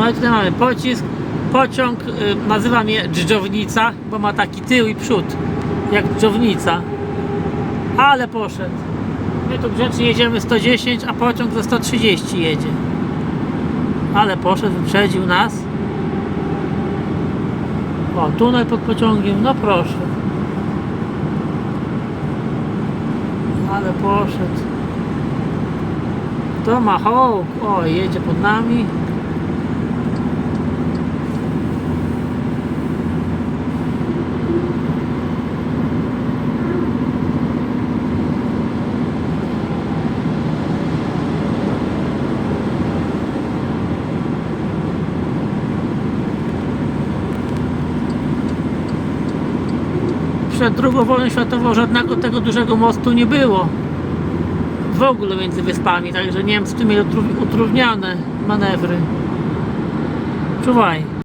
No i tutaj mamy pocisk. Pociąg y, nazywam je dżdżownica, bo ma taki tył i przód, jak dżdżownica. Ale poszedł. My tu grzecznie jedziemy 110, a pociąg za 130 jedzie. Ale poszedł, wyprzedził nas. O, tunel pod pociągiem, no proszę. Ale poszedł. Tomahawk, o, jedzie pod nami. Przed II wojną światową żadnego tego dużego mostu nie było. W ogóle między wyspami, także Niemcy mieli utru- utrudnione manewry. Czuwaj.